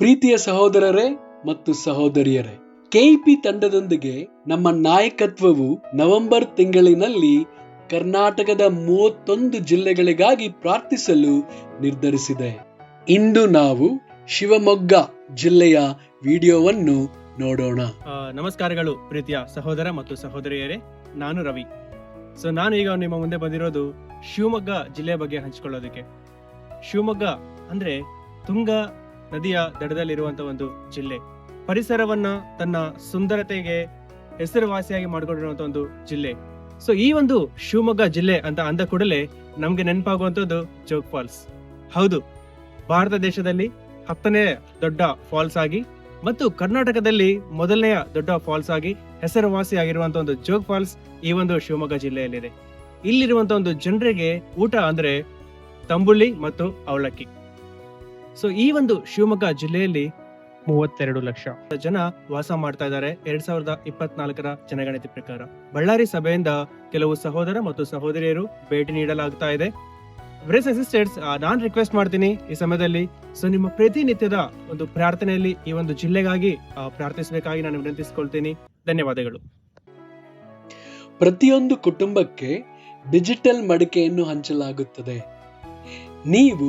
ಪ್ರೀತಿಯ ಸಹೋದರರೇ ಮತ್ತು ಸಹೋದರಿಯರೇ, ಕೆಇಪಿ ತಂಡದೊಂದಿಗೆ ನಮ್ಮ ನಾಯಕತ್ವವು ನವೆಂಬರ್ ತಿಂಗಳಿನಲ್ಲಿ ಕರ್ನಾಟಕದ ಮೂವತ್ತೊಂದು ಜಿಲ್ಲೆಗಳಿಗಾಗಿ ಪ್ರಾರ್ಥಿಸಲು ನಿರ್ಧರಿಸಿದೆ. ಇಂದು ನಾವು ಶಿವಮೊಗ್ಗ ಜಿಲ್ಲೆಯ ವಿಡಿಯೋವನ್ನು ನೋಡೋಣ. ನಮಸ್ಕಾರಗಳು ಪ್ರೀತಿಯ ಸಹೋದರ ಮತ್ತು ಸಹೋದರಿಯರೇ, ನಾನು ರವಿ. ಸೊ ನಾನು ಈಗ ನಿಮ್ಮ ಮುಂದೆ ಬಂದಿರೋದು ಶಿವಮೊಗ್ಗ ಜಿಲ್ಲೆಯ ಬಗ್ಗೆ ಹಂಚಿಕೊಳ್ಳೋದಕ್ಕೆ. ಶಿವಮೊಗ್ಗ ಅಂದ್ರೆ ತುಂಗ ನದಿಯ ದಡದಲ್ಲಿರುವಂತ ಒಂದು ಜಿಲ್ಲೆ. ಪರಿಸರವನ್ನ ತನ್ನ ಸುಂದರತೆಗೆ ಹೆಸರುವಾಸಿಯಾಗಿ ಮಾಡಿಕೊಂಡಿರುವಂತ ಒಂದು ಜಿಲ್ಲೆ. ಸೊ ಈ ಒಂದು ಶಿವಮೊಗ್ಗ ಜಿಲ್ಲೆ ಅಂತ ಅಂದ ಕೂಡಲೇ ನಮ್ಗೆ ನೆನಪಾಗುವಂತದ್ದು ಜೋಗ್ ಫಾಲ್ಸ್. ಹೌದು, ಭಾರತ ದೇಶದಲ್ಲಿ ಹತ್ತನೇ ದೊಡ್ಡ ಫಾಲ್ಸ್ ಆಗಿ ಮತ್ತು ಕರ್ನಾಟಕದಲ್ಲಿ ಮೊದಲನೆಯ ದೊಡ್ಡ ಫಾಲ್ಸ್ ಆಗಿ ಹೆಸರುವಾಸಿ ಆಗಿರುವಂತಹ ಒಂದು ಜೋಗ್ ಫಾಲ್ಸ್ ಈ ಒಂದು ಶಿವಮೊಗ್ಗ ಜಿಲ್ಲೆಯಲ್ಲಿದೆ. ಇಲ್ಲಿರುವಂತಹ ಒಂದು ಜನರಿಗೆ ಊಟ ಅಂದ್ರೆ ತಂಬುಳಿ ಮತ್ತು ಅವಲಕ್ಕಿ. ಸೊ ಈ ಒಂದು ಶಿವಮೊಗ್ಗ ಜಿಲ್ಲೆಯಲ್ಲಿ ಮೂವತ್ತೆರಡು ಲಕ್ಷ ಜನ ವಾಸ ಮಾಡ್ತಾ ಇದ್ದಾರೆ. ಎರಡ್ ಸಾವಿರದ ಇಪ್ಪತ್ನಾಲ್ಕರ ಜನಗಣತಿ ಪ್ರಕಾರ. ಬಳ್ಳಾರಿ ಸಭೆಯಿಂದ ಕೆಲವು ಸಹೋದರ ಮತ್ತು ಸಹೋದರಿಯರು ಭೇಟಿ ನೀಡಲಾಗ್ತಾ ಇದೆ. ಬ್ರೇಸ್ ಅಸಿಸ್ಟೆಂಟ್ಸ್ ನಾನ್ ರಿಕ್ವೆಸ್ಟ್ ಮಾಡ್ತೀನಿ ಈ ಸಮಯದಲ್ಲಿ. ಸೊ ನಿಮ್ಮ ಪ್ರತಿನಿತ್ಯದ ಒಂದು ಪ್ರಾರ್ಥನೆಯಲ್ಲಿ ಈ ಒಂದು ಜಿಲ್ಲೆಗಾಗಿ ಪ್ರಾರ್ಥಿಸಬೇಕಾಗಿ ನಾನು ವಿನಂತಿಸಿಕೊಳ್ತೀನಿ. ಧನ್ಯವಾದಗಳು. ಪ್ರತಿಯೊಂದು ಕುಟುಂಬಕ್ಕೆ ಡಿಜಿಟಲ್ ಮಡಿಕೆಯನ್ನು ಹಂಚಲಾಗುತ್ತದೆ. ನೀವು